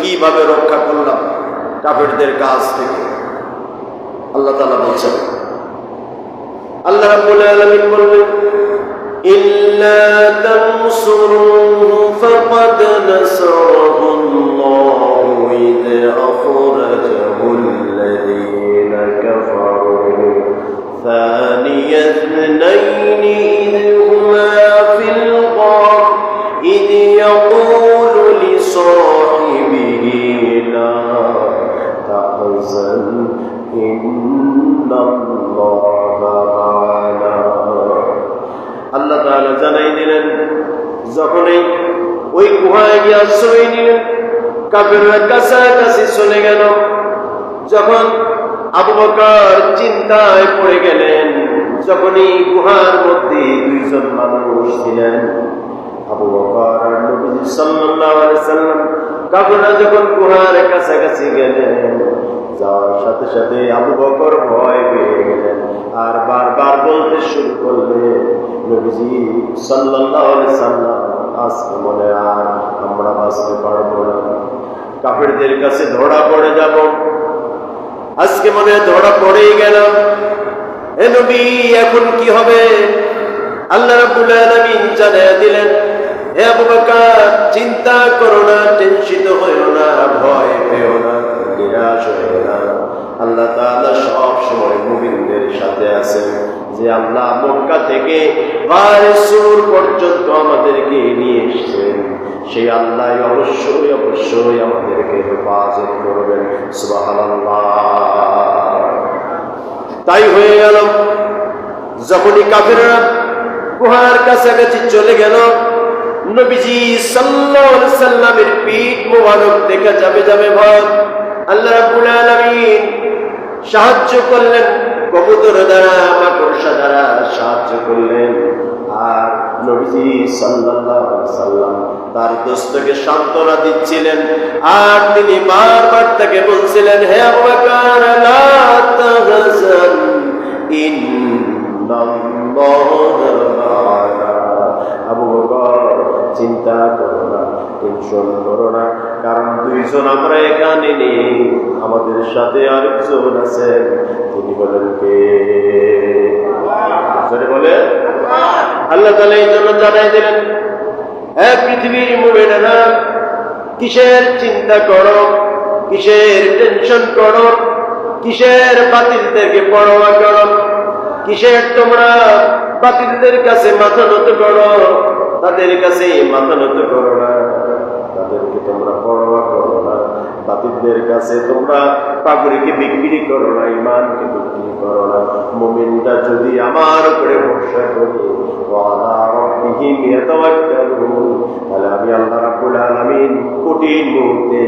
কীভাবে রক্ষা করলাম কাফেরদের কাজ থেকে? আল্লাহ তালা বলছেন, আল্লাহ রাবুল আলমিন বললেন নাসারাহু আল্লাহু ইদ আখরাজাহু আল্লাহ তাআলা জানাই দিলেন, যখনই ওই গুহায় গিয়ে আশ্রয় নিলেন কাফেররা কাছাকাছি চলে গেল। যখন আবু চিন্তায় পড়ে গেলেন, যখনই গুহার মধ্যে দুইজন মানুষ ছিলেন, আবু বকর আর যখন গুহার কাছাকাছি গেলেন যাওয়ার সাথে সাথে আবু বকর ভয় পেয়ে গেলেন। আর বারবার বলতে শুরু করলেন নবীজি সাল্লাল্লাহু আলাইহি সাল্লাম, আজকে মনে আর আমরা বাঁচতে পারব না। কাফেরদের কাছে ধরা পড়ে যাব। আজকে মনে ধরা পড়েই গেল। এ নবী, এখন কি হবে? আল্লাহ রাব্বুল আলামিন জানিয়ে দিলেন, হে আবু বকর, চিন্তা করো না, টেনশিত হইও না, ভয় পেও না। যে আল্লাহ মক্কা থেকে সুর পর্যন্ত আমাদেরকে নিয়ে এসেছেন, সেই আল্লাহ অবশ্যই অবশ্যই আমাদেরকে হেফাজত করবেন। তাই হয়ে গেল। যখনই কাফেররা গুহার কাছাকাছি চলে গেল, নবীজি আলাইহি সাল্লামের পিঠ মোবারক দেখা যাবে যাবে ভয় আল্লাহ রাব্বুল আলামিন সাহায্য করলেন। কবুতর দ্বারা মাকড়সা দ্বারা সাহায্য করলেন। আর নবীজি সাল্লাল্লাহু সাল্লাম তার দোস্তকে সান্ত্বনা দিচ্ছিলেন। আর তিনি বারবার তাকে বলছিলেন, হে আবু লা তাহজান আবু চিন্তা করো না, টেনশন করো না। কারণ দুইজন আমরা এখানে নেই। আমাদের সাথে আরেকজন আছেন, তিনি বলেন কে? বলে। আল্লাহ তাআলা এই জন্য জানাই দিলেন হ্যাঁ পৃথিবীর মুমিনেরা, কিসের চিন্তা করো? কিসের টেনশন করো? কিসের বাতিলদেরকে পরোয়া করো? কিসের তোমরা বাতিলদের কাছে মাথা নত করো? তাদের কাছে মাথা নত করো না তাদেরকে তোমরা পরোয়া করো না বাতিলদের কাছে তোমরা পাগড়িকে বিক্রি করো না ইমানকে বিক্রি করো না। মুমিনটা যদি আমার উপরে ভরসা করি তাহলে আমি আল্লাহ রাবুল আলমিন কঠিন মুহূর্তে